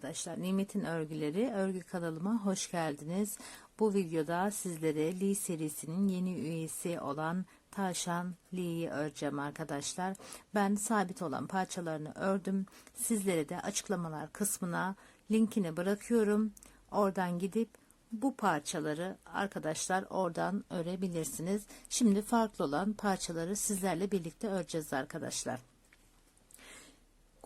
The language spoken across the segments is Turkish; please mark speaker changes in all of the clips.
Speaker 1: Arkadaşlar. Nimet'in örgüleri örgü kanalıma hoş geldiniz. Bu videoda sizlere Lee serisinin yeni üyesi olan Tavşan Lee'yi öreceğim arkadaşlar. Ben sabit olan parçalarını ördüm. Sizlere de açıklamalar kısmına linkini bırakıyorum. Oradan gidip bu parçaları arkadaşlar oradan örebilirsiniz. Şimdi farklı olan parçaları sizlerle birlikte öreceğiz arkadaşlar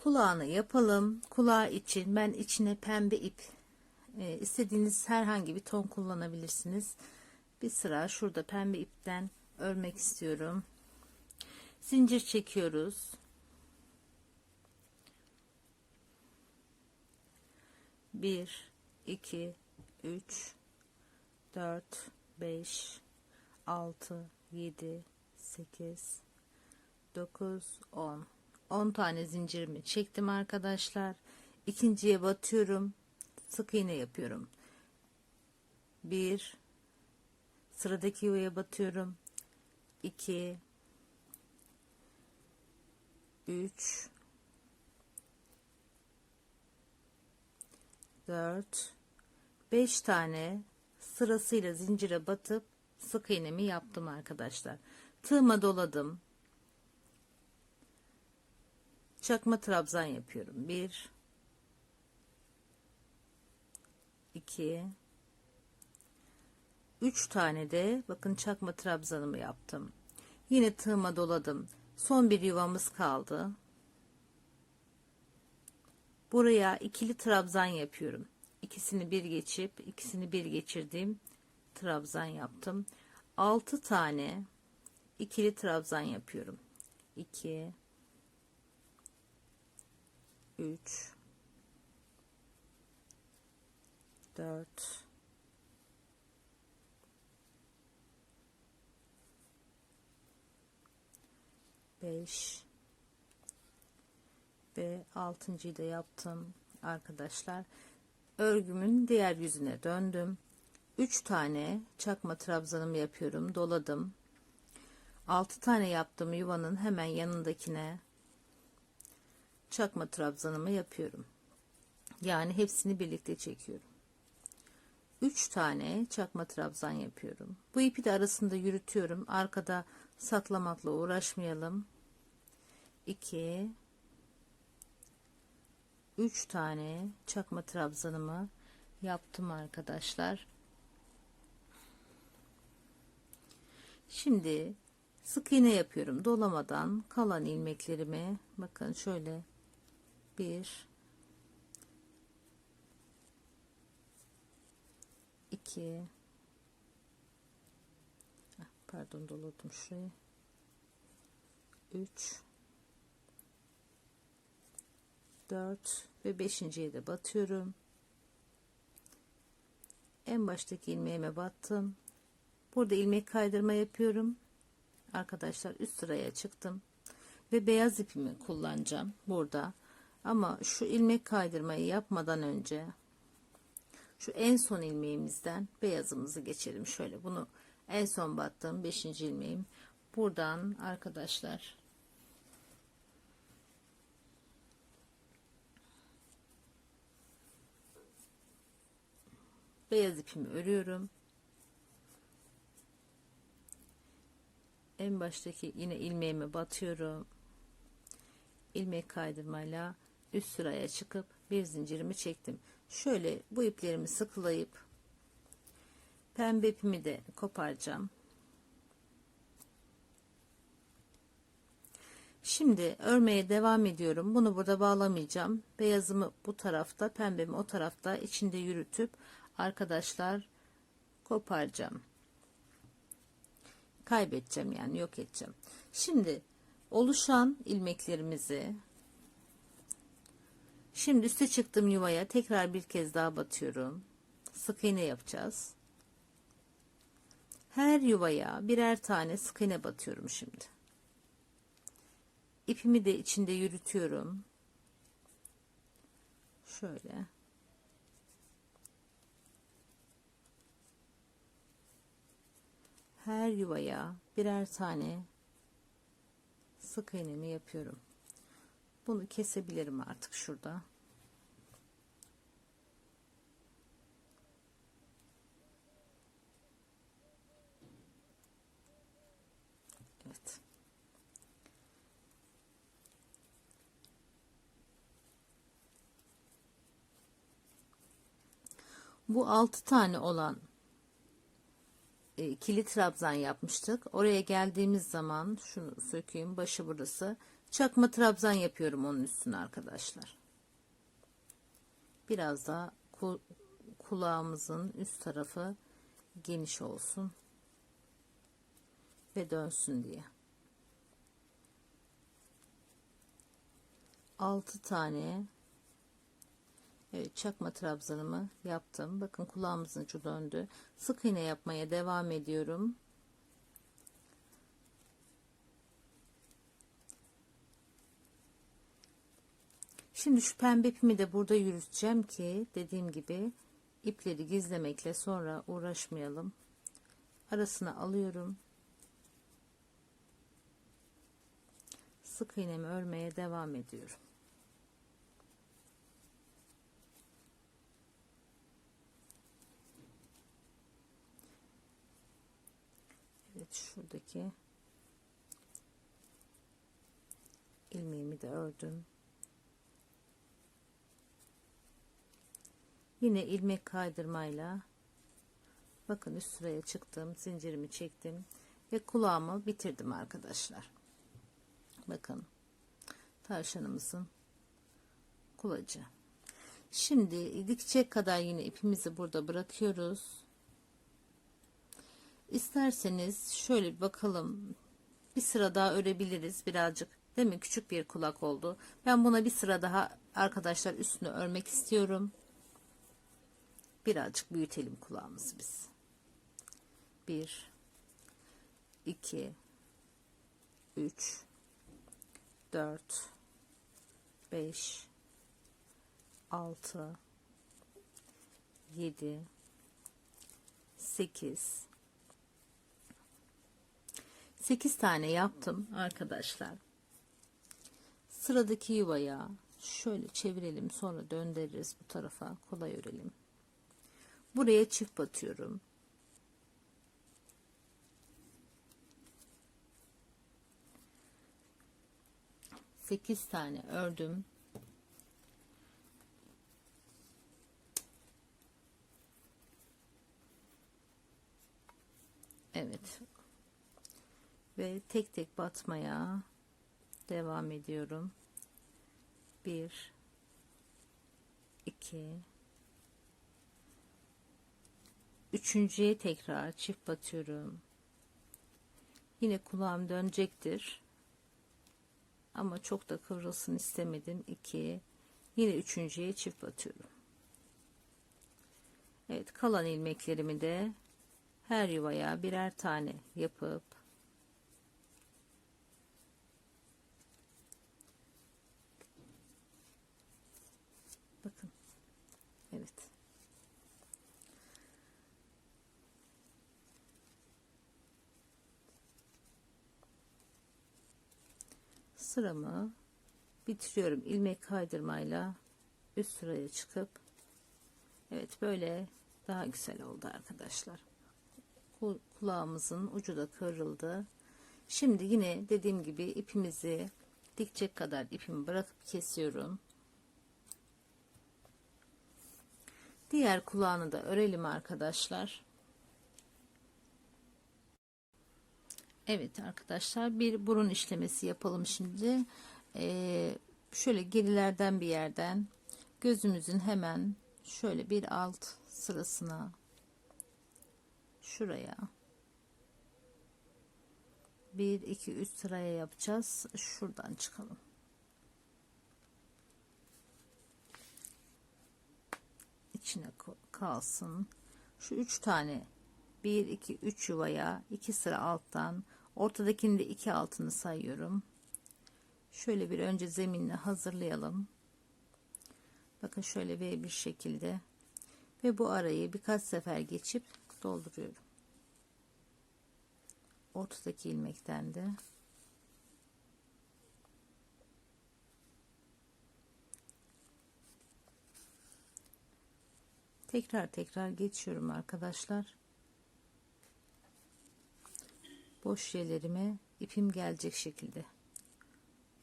Speaker 1: kulağını yapalım. Kulağı için ben içine pembe ip e, istediğiniz herhangi bir ton kullanabilirsiniz. Bir sıra şurada pembe ipten örmek istiyorum. Zincir çekiyoruz. Bir, iki, üç, dört, beş, altı, yedi, sekiz, dokuz, on. 10 tane zincirimi çektim arkadaşlar. İkinciye batıyorum. Sık iğne yapıyorum. 1 sıradaki yuvaya batıyorum. 2 3 4 5 tane sırasıyla zincire batıp sık iğnemi yaptım arkadaşlar. Tığıma doladım çakma trabzan yapıyorum. 1 2 3 tane de bakın çakma trabzanımı yaptım. Yine tığıma doladım. Son bir yuvamız kaldı. Buraya ikili trabzan yapıyorum. İkisini bir geçip ikisini bir geçirdiğim trabzan yaptım. 6 tane ikili trabzan yapıyorum. 2 3 4 5 ve altıncıyı da yaptım arkadaşlar. Örgümün diğer yüzüne döndüm. 3 tane çakma trabzanımı yapıyorum doladım. 6 tane yaptım yuvanın hemen yanındakine çakma trabzanımı yapıyorum. Yani hepsini birlikte çekiyorum. 3 tane çakma trabzan yapıyorum. Bu ipi de arasında yürütüyorum. Arkada saklamakla uğraşmayalım. 2 3 tane çakma trabzanımı yaptım arkadaşlar. Şimdi sık iğne yapıyorum dolamadan kalan ilmeklerimi bakın şöyle bir. İki. Pardon doladım şurayı. Üç. Dört ve beşinciye de batıyorum. En baştaki ilmeğime battım. Burada ilmek kaydırma yapıyorum. Arkadaşlar üst sıraya çıktım. Ve beyaz ipimi kullanacağım burada ama şu ilmek kaydırmayı yapmadan önce şu en son ilmeğimizden beyazımızı geçelim. Şöyle bunu en son battığım 5. ilmeğim. Buradan arkadaşlar beyaz ipimi örüyorum. En baştaki yine ilmeğime batıyorum. ilmek kaydırmayla üst sıraya çıkıp bir zincirimi çektim. Şöyle bu iplerimi sıkılayıp pembe ipimi de koparacağım. Şimdi örmeye devam ediyorum. Bunu burada bağlamayacağım. Beyazımı bu tarafta, pembemi o tarafta içinde yürütüp arkadaşlar koparacağım. Kaybedeceğim yani yok edeceğim. Şimdi oluşan ilmeklerimizi Şimdi üste çıktım yuvaya tekrar bir kez daha batıyorum. Sık iğne yapacağız. Her yuvaya birer tane sık iğne batıyorum şimdi. İpimi de içinde yürütüyorum. Şöyle. Her yuvaya birer tane sık iğnemi yapıyorum. Bunu kesebilirim artık şurada. Evet. Bu altı tane olan e, kilit trabzan yapmıştık. Oraya geldiğimiz zaman şunu sökeyim. Başı burası. Çakma trabzan yapıyorum onun üstüne arkadaşlar. Biraz da ku- kulağımızın üst tarafı geniş olsun ve dönsün diye. 6 tane Evet çakma trabzanımı yaptım. Bakın kulağımızın ucu döndü. Sık iğne yapmaya devam ediyorum. Şimdi şu pembe ipimi de burada yürüteceğim ki dediğim gibi ipleri gizlemekle sonra uğraşmayalım. Arasına alıyorum. Sık iğnemi örmeye devam ediyorum. Evet şuradaki ilmeğimi de ördüm. Yine ilmek kaydırmayla bakın üst sıraya çıktım zincirimi çektim ve kulağımı bitirdim arkadaşlar. Bakın tavşanımızın kulacı. Şimdi dikecek kadar yine ipimizi burada bırakıyoruz. İsterseniz şöyle bir bakalım. Bir sıra daha örebiliriz birazcık. Değil mi? Küçük bir kulak oldu. Ben buna bir sıra daha arkadaşlar üstünü örmek istiyorum birazcık büyütelim kulağımızı biz. 1 2 3 4 5 6 7 8 8 tane yaptım arkadaşlar. Sıradaki yuvaya şöyle çevirelim sonra döndürürüz bu tarafa kolay örelim. Buraya çift batıyorum. Sekiz tane ördüm. Evet. Ve tek tek batmaya devam ediyorum. Bir, iki, üçüncüye tekrar çift batıyorum. Yine kulağım dönecektir. Ama çok da kıvrılsın istemedim. 2 yine üçüncüye çift batıyorum. Evet kalan ilmeklerimi de her yuvaya birer tane yapıp bakın evet sıramı bitiriyorum. İlmek kaydırmayla üst sıraya çıkıp. Evet böyle daha güzel oldu arkadaşlar. Kulağımızın ucu da kırıldı. Şimdi yine dediğim gibi ipimizi dikecek kadar ipimi bırakıp kesiyorum. Diğer kulağını da örelim arkadaşlar Evet arkadaşlar bir burun işlemesi yapalım şimdi. Ee, şöyle gerilerden bir yerden gözümüzün hemen şöyle bir alt sırasına şuraya bir iki üç sıraya yapacağız. Şuradan çıkalım. içine kalsın. Şu üç tane 1 2 3 yuvaya 2 sıra alttan ortadakini de 2 altını sayıyorum. Şöyle bir önce zeminle hazırlayalım. Bakın şöyle V bir şekilde. Ve bu arayı birkaç sefer geçip dolduruyorum. Ortadaki ilmekten de. Tekrar tekrar geçiyorum arkadaşlar boş yerlerime ipim gelecek şekilde.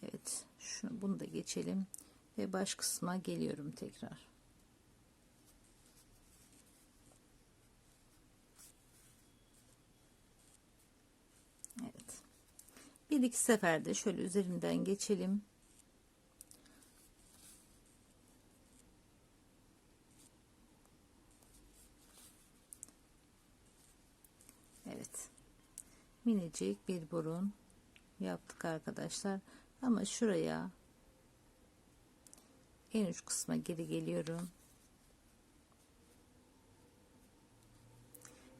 Speaker 1: Evet şunu bunu da geçelim ve baş kısma geliyorum tekrar. Evet. Bir iki seferde şöyle üzerinden geçelim. Evet. Minicik bir burun yaptık arkadaşlar. Ama şuraya en uç kısma geri geliyorum.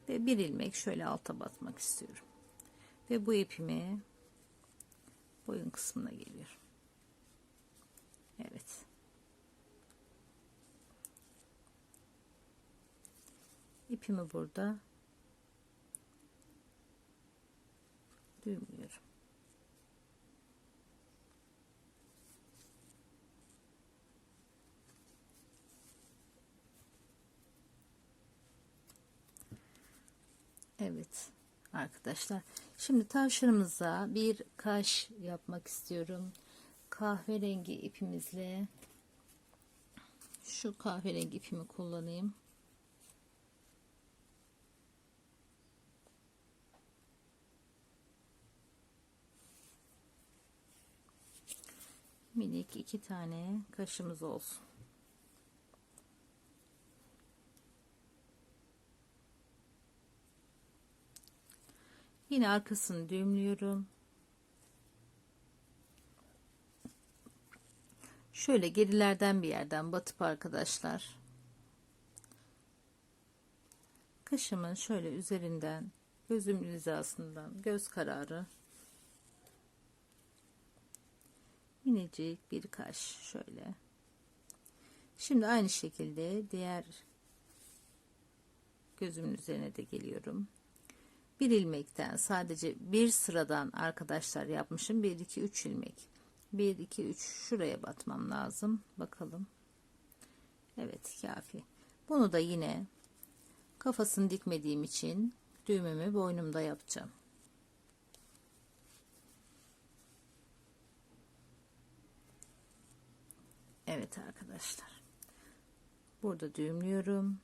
Speaker 1: Ve bir ilmek şöyle alta batmak istiyorum. Ve bu ipimi boyun kısmına geliyorum. Evet. İpimi burada düğümlüyorum. Evet arkadaşlar. Şimdi tavşanımıza bir kaş yapmak istiyorum. Kahverengi ipimizle şu kahverengi ipimi kullanayım. Minik iki tane kaşımız olsun. Yine arkasını düğümlüyorum. Şöyle gerilerden bir yerden batıp arkadaşlar. Kaşımın şöyle üzerinden gözüm hizasından göz kararı minicik bir kaş şöyle. Şimdi aynı şekilde diğer gözümün üzerine de geliyorum. Bir ilmekten sadece bir sıradan arkadaşlar yapmışım. 1 2 3 ilmek. 1 2 3 şuraya batmam lazım. Bakalım. Evet kafi. Bunu da yine kafasını dikmediğim için düğümümü boynumda yapacağım Evet arkadaşlar burada düğümlüyorum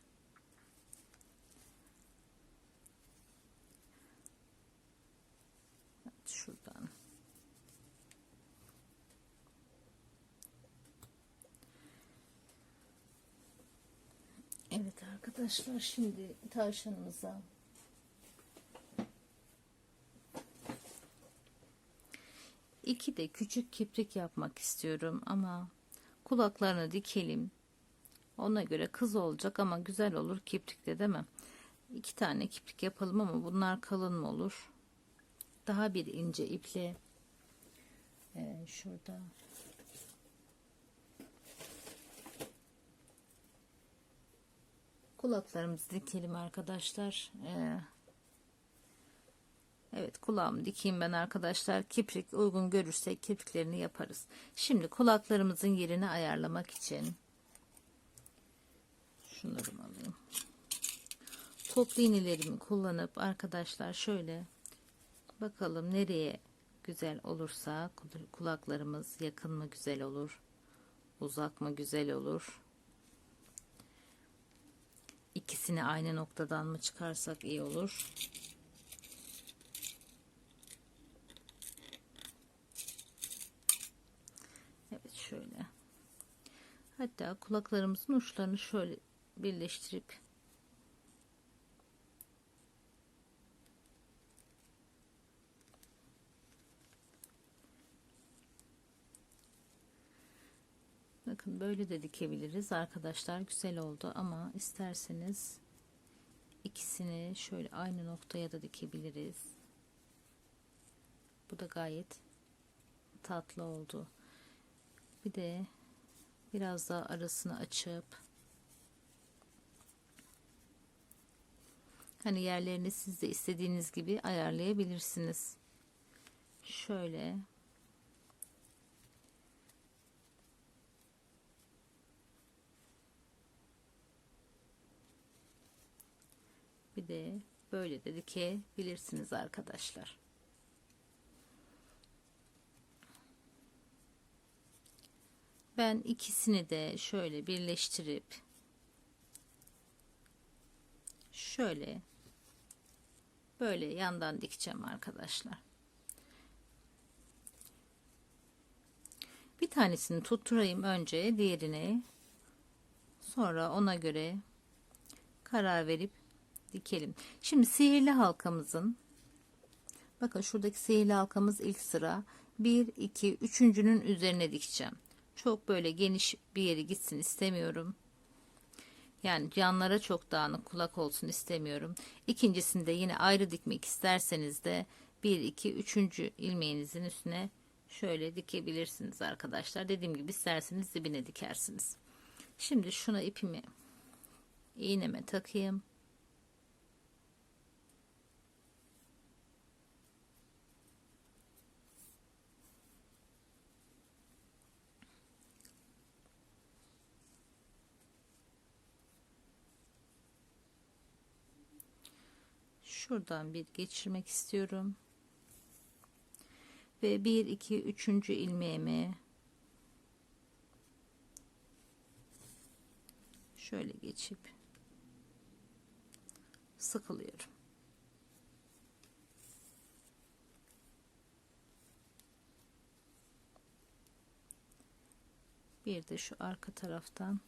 Speaker 1: şuradan. Evet arkadaşlar şimdi tavşanımıza iki de küçük kiprik yapmak istiyorum ama kulaklarını dikelim. Ona göre kız olacak ama güzel olur kiprikte değil mi? İki tane kiprik yapalım ama bunlar kalın mı olur? daha bir ince iple ee, şurada kulaklarımızı dikelim arkadaşlar ee, Evet kulağımı dikeyim ben arkadaşlar kiprik uygun görürsek kirpiklerini yaparız şimdi kulaklarımızın yerini ayarlamak için şunları alayım toplu iğnelerimi kullanıp arkadaşlar şöyle Bakalım nereye güzel olursa kulaklarımız yakın mı güzel olur, uzak mı güzel olur. İkisini aynı noktadan mı çıkarsak iyi olur. Evet şöyle. Hatta kulaklarımızın uçlarını şöyle birleştirip Bakın böyle de dikebiliriz arkadaşlar. Güzel oldu ama isterseniz ikisini şöyle aynı noktaya da dikebiliriz. Bu da gayet tatlı oldu. Bir de biraz daha arasını açıp hani yerlerini siz de istediğiniz gibi ayarlayabilirsiniz. Şöyle bir de böyle de dikebilirsiniz arkadaşlar. Ben ikisini de şöyle birleştirip şöyle böyle yandan dikeceğim arkadaşlar. Bir tanesini tutturayım önce diğerini. Sonra ona göre karar verip dikelim. Şimdi sihirli halkamızın bakın şuradaki sihirli halkamız ilk sıra 1 2 üçüncünün üzerine dikeceğim. Çok böyle geniş bir yere gitsin istemiyorum. Yani yanlara çok dağınık kulak olsun istemiyorum. İkincisinde yine ayrı dikmek isterseniz de 1 2 3. ilmeğinizin üstüne şöyle dikebilirsiniz arkadaşlar. Dediğim gibi isterseniz dibine dikersiniz. Şimdi şuna ipimi iğneme takayım. Şuradan bir geçirmek istiyorum. Ve 1 2 3. ilmeğimi şöyle geçip sıkılıyorum. Bir de şu arka taraftan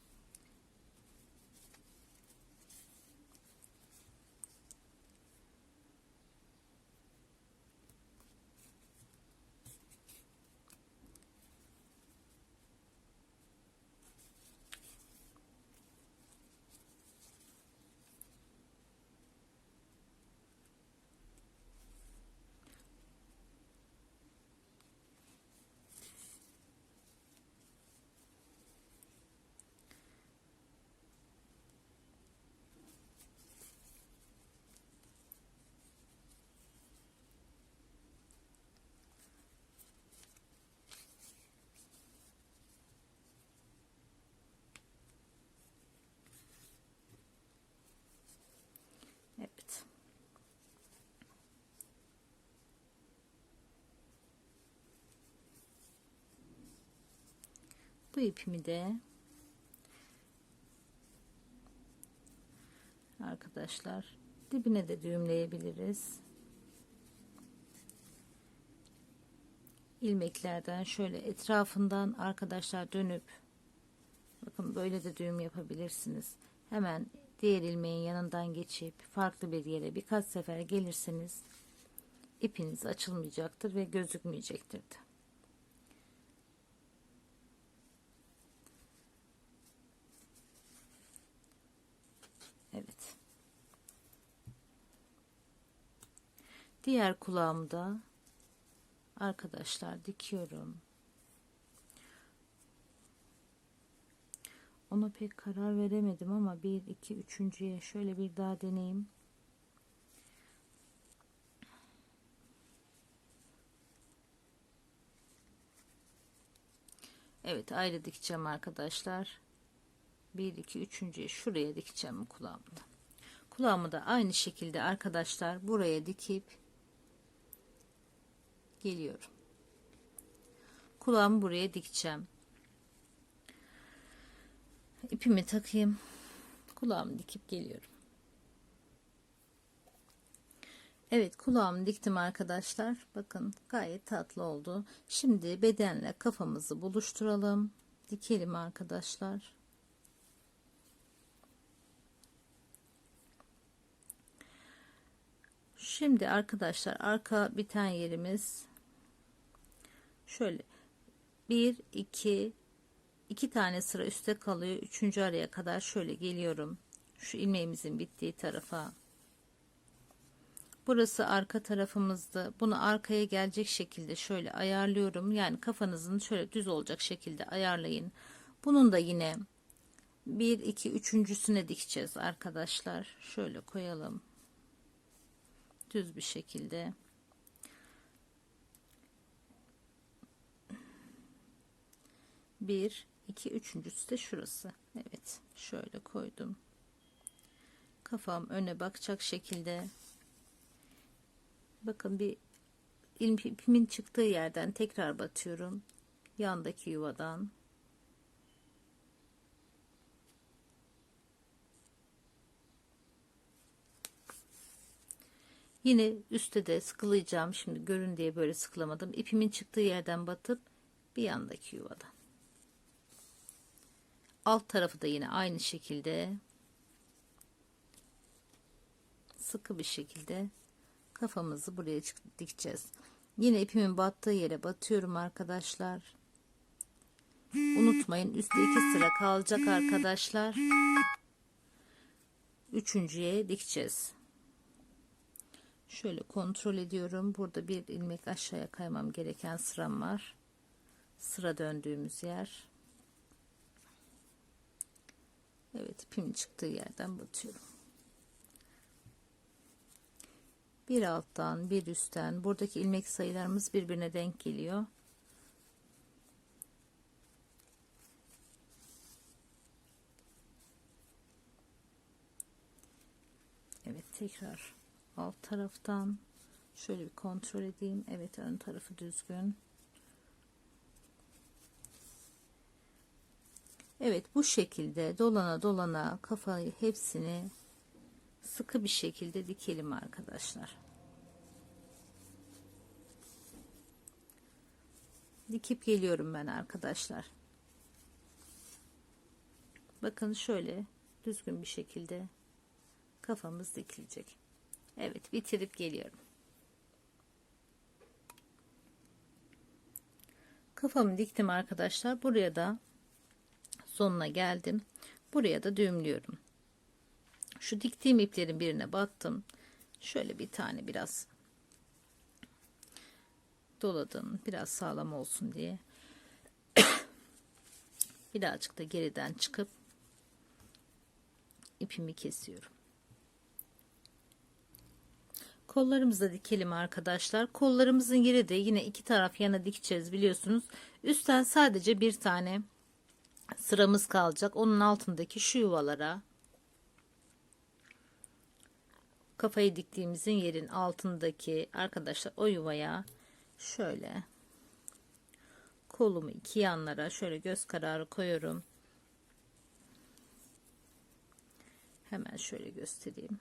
Speaker 1: Evet. Bu ipimi de arkadaşlar dibine de düğümleyebiliriz. ilmeklerden şöyle etrafından arkadaşlar dönüp bakın böyle de düğüm yapabilirsiniz. Hemen diğer ilmeğin yanından geçip farklı bir yere birkaç sefer gelirseniz ipiniz açılmayacaktır ve gözükmeyecektir de. Evet. Diğer kulağımda arkadaşlar dikiyorum. Ona pek karar veremedim ama bir iki üçüncüye şöyle bir daha deneyeyim. Evet ayrı dikeceğim arkadaşlar. 1 2 3. şuraya dikeceğim kulağımda. Kulağımı da aynı şekilde arkadaşlar buraya dikip geliyorum. Kulağımı buraya dikeceğim. İpimi takayım. Kulağımı dikip geliyorum. Evet kulağımı diktim arkadaşlar. Bakın gayet tatlı oldu. Şimdi bedenle kafamızı buluşturalım. Dikelim arkadaşlar. Şimdi arkadaşlar arka biten yerimiz şöyle 1 2 2 tane sıra üstte kalıyor. Üçüncü araya kadar şöyle geliyorum. Şu ilmeğimizin bittiği tarafa. Burası arka tarafımızda. Bunu arkaya gelecek şekilde şöyle ayarlıyorum. Yani kafanızın şöyle düz olacak şekilde ayarlayın. Bunun da yine 1 2 üçüncüsüne dikeceğiz arkadaşlar. Şöyle koyalım. Düz bir şekilde. Bir, iki, üçüncüsü de şurası. Evet, şöyle koydum. Kafam öne bakacak şekilde. Bakın bir ipimin çıktığı yerden tekrar batıyorum. Yandaki yuvadan. Yine üstte de sıkılayacağım. Şimdi görün diye böyle sıkılamadım. İpimin çıktığı yerden batıp bir yandaki yuvadan. Alt tarafı da yine aynı şekilde sıkı bir şekilde kafamızı buraya dikeceğiz. Yine ipimin battığı yere batıyorum arkadaşlar. Unutmayın üstte iki sıra kalacak arkadaşlar. Üçüncüye dikeceğiz. Şöyle kontrol ediyorum. Burada bir ilmek aşağıya kaymam gereken sıram var. Sıra döndüğümüz yer. Evet ipimin çıktığı yerden batıyorum. Bir alttan bir üstten buradaki ilmek sayılarımız birbirine denk geliyor. Evet tekrar alt taraftan şöyle bir kontrol edeyim. Evet ön tarafı düzgün. Evet bu şekilde dolana dolana kafayı hepsini sıkı bir şekilde dikelim arkadaşlar. Dikip geliyorum ben arkadaşlar. Bakın şöyle düzgün bir şekilde kafamız dikilecek. Evet bitirip geliyorum. Kafamı diktim arkadaşlar. Buraya da sonuna geldim. Buraya da düğümlüyorum. Şu diktiğim iplerin birine battım. Şöyle bir tane biraz doladım. Biraz sağlam olsun diye. Birazcık da geriden çıkıp ipimi kesiyorum. Kollarımızı da dikelim arkadaşlar. Kollarımızın yeri de yine iki taraf yana dikeceğiz biliyorsunuz. Üstten sadece bir tane sıramız kalacak. Onun altındaki şu yuvalara kafayı diktiğimizin yerin altındaki arkadaşlar o yuvaya şöyle kolumu iki yanlara şöyle göz kararı koyuyorum. Hemen şöyle göstereyim.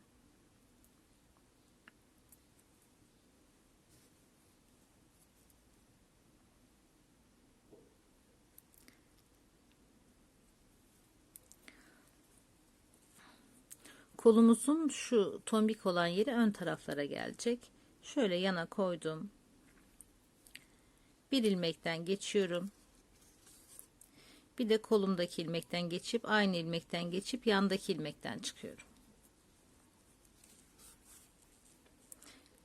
Speaker 1: Kolumuzun şu tombik olan yeri ön taraflara gelecek. Şöyle yana koydum. Bir ilmekten geçiyorum. Bir de kolumdaki ilmekten geçip aynı ilmekten geçip yandaki ilmekten çıkıyorum.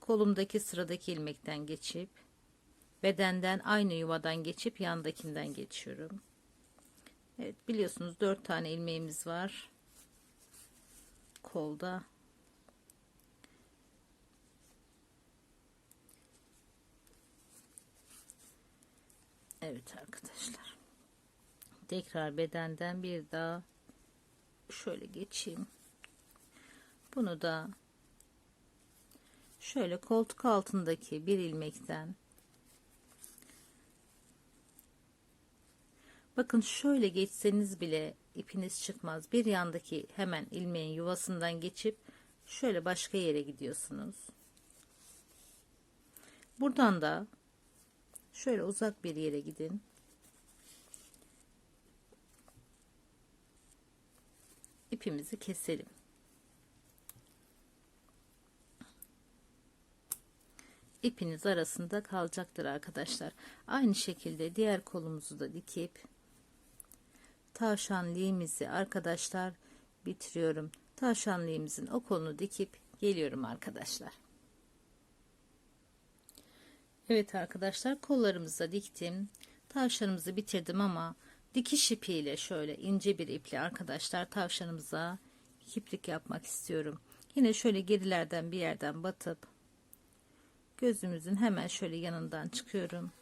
Speaker 1: Kolumdaki sıradaki ilmekten geçip bedenden aynı yuvadan geçip yandakinden geçiyorum. Evet biliyorsunuz dört tane ilmeğimiz var kolda Evet arkadaşlar. Tekrar bedenden bir daha şöyle geçeyim. Bunu da şöyle koltuk altındaki bir ilmekten bakın şöyle geçseniz bile ipiniz çıkmaz. Bir yandaki hemen ilmeğin yuvasından geçip şöyle başka yere gidiyorsunuz. Buradan da şöyle uzak bir yere gidin. İpimizi keselim. ipiniz arasında kalacaktır arkadaşlar. Aynı şekilde diğer kolumuzu da dikip tavşanlığımızı arkadaşlar bitiriyorum. Tavşanlığımızın o kolunu dikip geliyorum arkadaşlar. Evet arkadaşlar kollarımızı diktim. Tavşanımızı bitirdim ama dikiş ipiyle şöyle ince bir iple arkadaşlar tavşanımıza kiplik yapmak istiyorum. Yine şöyle gerilerden bir yerden batıp gözümüzün hemen şöyle yanından çıkıyorum.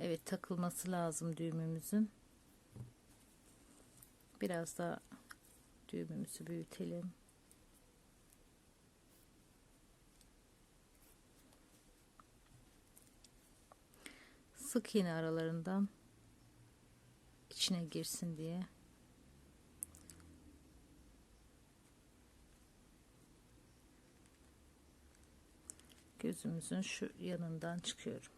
Speaker 1: Evet takılması lazım düğümümüzün. Biraz da düğümümüzü büyütelim. Sık iğne aralarından içine girsin diye. gözümüzün şu yanından çıkıyorum.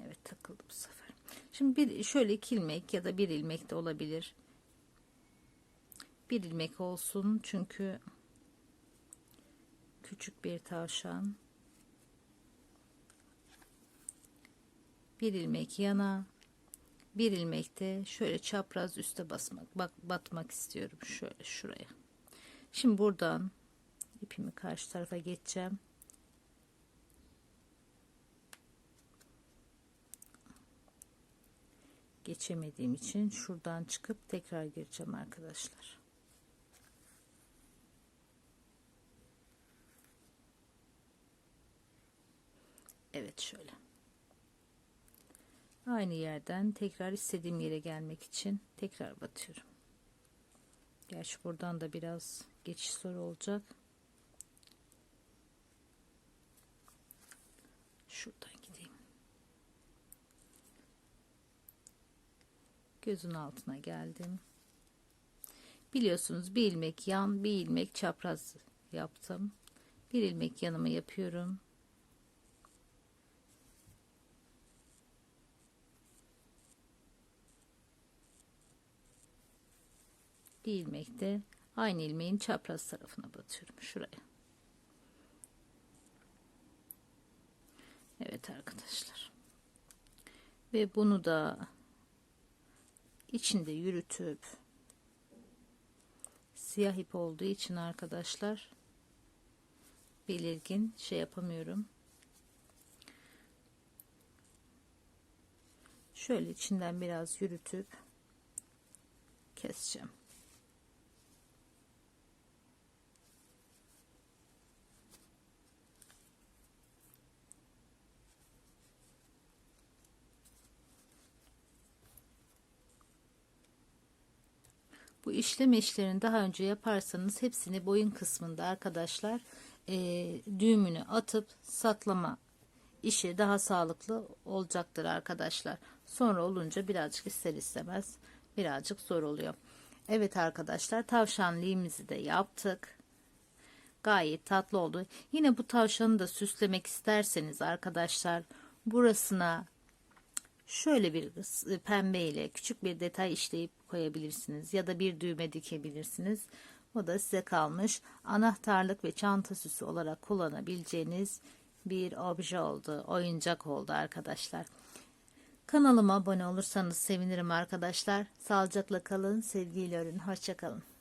Speaker 1: Evet takıldı bu sefer. Şimdi bir şöyle iki ilmek ya da bir ilmek de olabilir. Bir ilmek olsun çünkü küçük bir tavşan. Bir ilmek yana, bir ilmek de şöyle çapraz üste basmak, bak batmak istiyorum şöyle şuraya. Şimdi buradan ipimi karşı tarafa geçeceğim. Geçemediğim için şuradan çıkıp tekrar gireceğim arkadaşlar. Evet şöyle. Aynı yerden tekrar istediğim yere gelmek için tekrar batıyorum. Gerçi buradan da biraz geçiş zor olacak. Şuradan Gözün altına geldim. Biliyorsunuz bir ilmek yan, bir ilmek çapraz yaptım. Bir ilmek yanıma yapıyorum. bir ilmek de aynı ilmeğin çapraz tarafına batıyorum şuraya. Evet arkadaşlar. Ve bunu da içinde yürütüp siyah ip olduğu için arkadaşlar belirgin şey yapamıyorum. Şöyle içinden biraz yürütüp keseceğim. Bu işlem işlerini daha önce yaparsanız hepsini boyun kısmında arkadaşlar e, düğümünü atıp saklama işi daha sağlıklı olacaktır arkadaşlar. Sonra olunca birazcık ister istemez birazcık zor oluyor. Evet arkadaşlar tavşanlığımızı da yaptık. Gayet tatlı oldu. Yine bu tavşanı da süslemek isterseniz arkadaşlar burasına şöyle bir pembe ile küçük bir detay işleyip koyabilirsiniz ya da bir düğme dikebilirsiniz. O da size kalmış. Anahtarlık ve çanta süsü olarak kullanabileceğiniz bir obje oldu, oyuncak oldu arkadaşlar. Kanalıma abone olursanız sevinirim arkadaşlar. Sağlıcakla kalın, sevgiyle örün. Hoşçakalın.